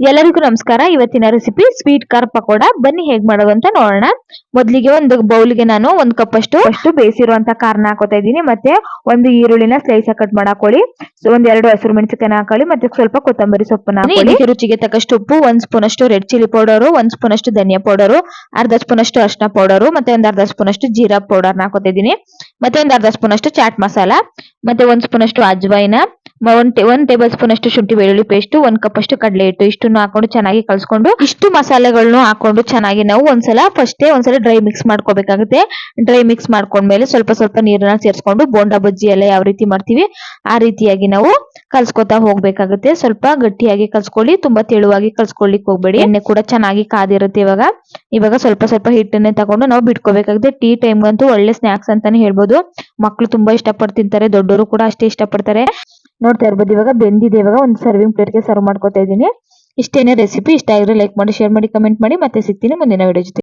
ಎಲ್ಲರಿಗೂ ನಮಸ್ಕಾರ. ಇವತ್ತಿನ ರೆಸಿಪಿ ಸ್ವೀಟ್ ಕಾರ್ ಪಕೋಡ ಬನ್ನಿ ಹೇಗ್ ಮಾಡೋದು ಅಂತ ನೋಡೋಣ. ಮೊದಲಿಗೆ ಒಂದು ಬೌಲ್ಗೆ ನಾನು ಒಂದ್ ಕಪ್ ಅಷ್ಟು ಅಷ್ಟು ಬೇಯಿಸಿರುವಂತ ಕಾರ್ನ ಹಾಕೋತಾ ಇದ್ದೀನಿ. ಮತ್ತೆ ಒಂದು ಈರುಳ್ಳಿನ ಸ್ಲೈಸ್ ಕಟ್ ಮಾಡಾಕೊಳ್ಳಿ. ಒಂದ್ ಎರಡು ಹಸಿರು ಮೆಣಸಿನ ಹಾಕೊಳ್ಳಿ. ಮತ್ತೆ ಸ್ವಲ್ಪ ಕೊತ್ತಂಬರಿ ಸೊಪ್ಪನ್ನ ಹಾಕೊಳ್ಳಿ. ರುಚಿಗೆ ತಕ್ಕಷ್ಟು ಉಪ್ಪು ಒಂದ್ ಸ್ಪೂನ್ ಅಷ್ಟು ರೆಡ್ ಚಿಲ್ಲಿ ಪೌಡರ್ ಒಂದ್ ಸ್ಪೂನ್ ಅಷ್ಟು ಧನಿಯಾ ಪೌಡರ್ ಅರ್ಧ ಸ್ಪೂನ್ ಅಷ್ಟು ಅರ್ಶಿನ ಪೌಡರ್ ಮತ್ತೆ ಒಂದ್ ಅರ್ಧ ಸ್ಪೂನ್ ಅಷ್ಟು ಜೀರಾ ಪೌಡರ್ ಹಾಕೋತಾ ಇದ್ದೀನಿ. ಮತ್ತೆ ಒಂದ್ ಅರ್ಧ ಸ್ಪೂನ್ ಅಷ್ಟು ಚಾಟ್ ಮಸಾಲ ಮತ್ತೆ ಒಂದ್ ಸ್ಪೂನ್ ಅಷ್ಟು ಅಜ್ವೈನ ಒಂದ್ ಒಂದ್ ಟೇಬಲ್ ಸ್ಪೂನ್ ಅಷ್ಟು ಶುಂಠಿ ಬೆಳ್ಳುಳ್ಳಿ ಪೇಸ್ಟ್ ಒಂದ್ ಕಪ್ ಅಷ್ಟು ಕಡಲೆ ಹಿಟ್ಟು, ಇಷ್ಟನ್ನು ಹಾಕೊಂಡು ಚೆನ್ನಾಗಿ ಕಲ್ಸ್ಕೊಂಡು, ಇಷ್ಟು ಮಸಾಲೆಗಳನ್ನು ಹಾಕೊಂಡು ಚೆನ್ನಾಗಿ ನಾವು ಒಂದ್ಸಲ ಫಸ್ಟ್ ಒಂದ್ಸಲ ಡ್ರೈ ಮಿಕ್ಸ್ ಮಾಡ್ಕೋಬೇಕಾಗುತ್ತೆ. ಡ್ರೈ ಮಿಕ್ಸ್ ಮಾಡ್ಕೊಂಡ್ಮೇಲೆ ಸ್ವಲ್ಪ ಸ್ವಲ್ಪ ನೀರನ್ನ ಸೇರಿಸ್ಕೊಂಡು ಬೋಂಡಾ ಬಜ್ಜಿ ಎಲ್ಲ ಯಾವ ರೀತಿ ಮಾಡ್ತೀವಿ, ಆ ರೀತಿಯಾಗಿ ನಾವು ಕಲ್ಸ್ಕೊತಾ ಹೋಗ್ಬೇಕಾಗುತ್ತೆ. ಸ್ವಲ್ಪ ಗಟ್ಟಿಯಾಗಿ ಕಲ್ಸ್ಕೊಳ್ಳಿ, ತುಂಬಾ ತೆಳುವಾಗಿ ಕಲ್ಸ್ಕೊಳ್ಲಿಕ್ಕೆ ಹೋಗ್ಬೇಡಿ. ಎಣ್ಣೆ ಕೂಡ ಚೆನ್ನಾಗಿ ಕಾದಿರುತ್ತೆ ಇವಾಗ. ಇವಾಗ ಸ್ವಲ್ಪ ಸ್ವಲ್ಪ ಹಿಟ್ಟನ್ನೇ ತಗೊಂಡು ನಾವು ಬಿಟ್ಕೋಬೇಕಾಗುತ್ತೆ. ಟೀ ಟೈಮ್ ಅಂತೂ ಒಳ್ಳೆ ಸ್ನಾಕ್ಸ್ ಅಂತಾನೆ ಹೇಳ್ಬೋದು. ಮಕ್ಕಳು ತುಂಬಾ ಇಷ್ಟಪಟ್ಟು ತಿಂತಾರೆ ದೊಡ್ಡವರು ಕೂಡ ಅಷ್ಟೇ ಇಷ್ಟಪಡ್ತಾರೆ. ನೋಡ್ತಾ ಇರ್ಬೋದು. ಇವಾಗ ಬೆಂದಿದೆ. ಇವಾಗ ಒಂದು ಸರ್ವಿಂಗ್ ಪ್ಲೇಟ್ಗೆ ಸರ್ವ್ ಮಾಡ್ಕೊತಾ ಇದ್ದೀನಿ. ಇಷ್ಟೇನೆ ರೆಸಿಪಿ ಇಷ್ಟ ಆಗಿದ್ರೆ ಲೈಕ್ ಮಾಡಿ ಶೇರ್ ಮಾಡಿ ಕಮೆಂಟ್ ಮಾಡಿ. ಮತ್ತೆ ಸಿಗ್ತೀನಿ ಮುಂದಿನ ವಿಡಿಯೋ ಜೊತೆ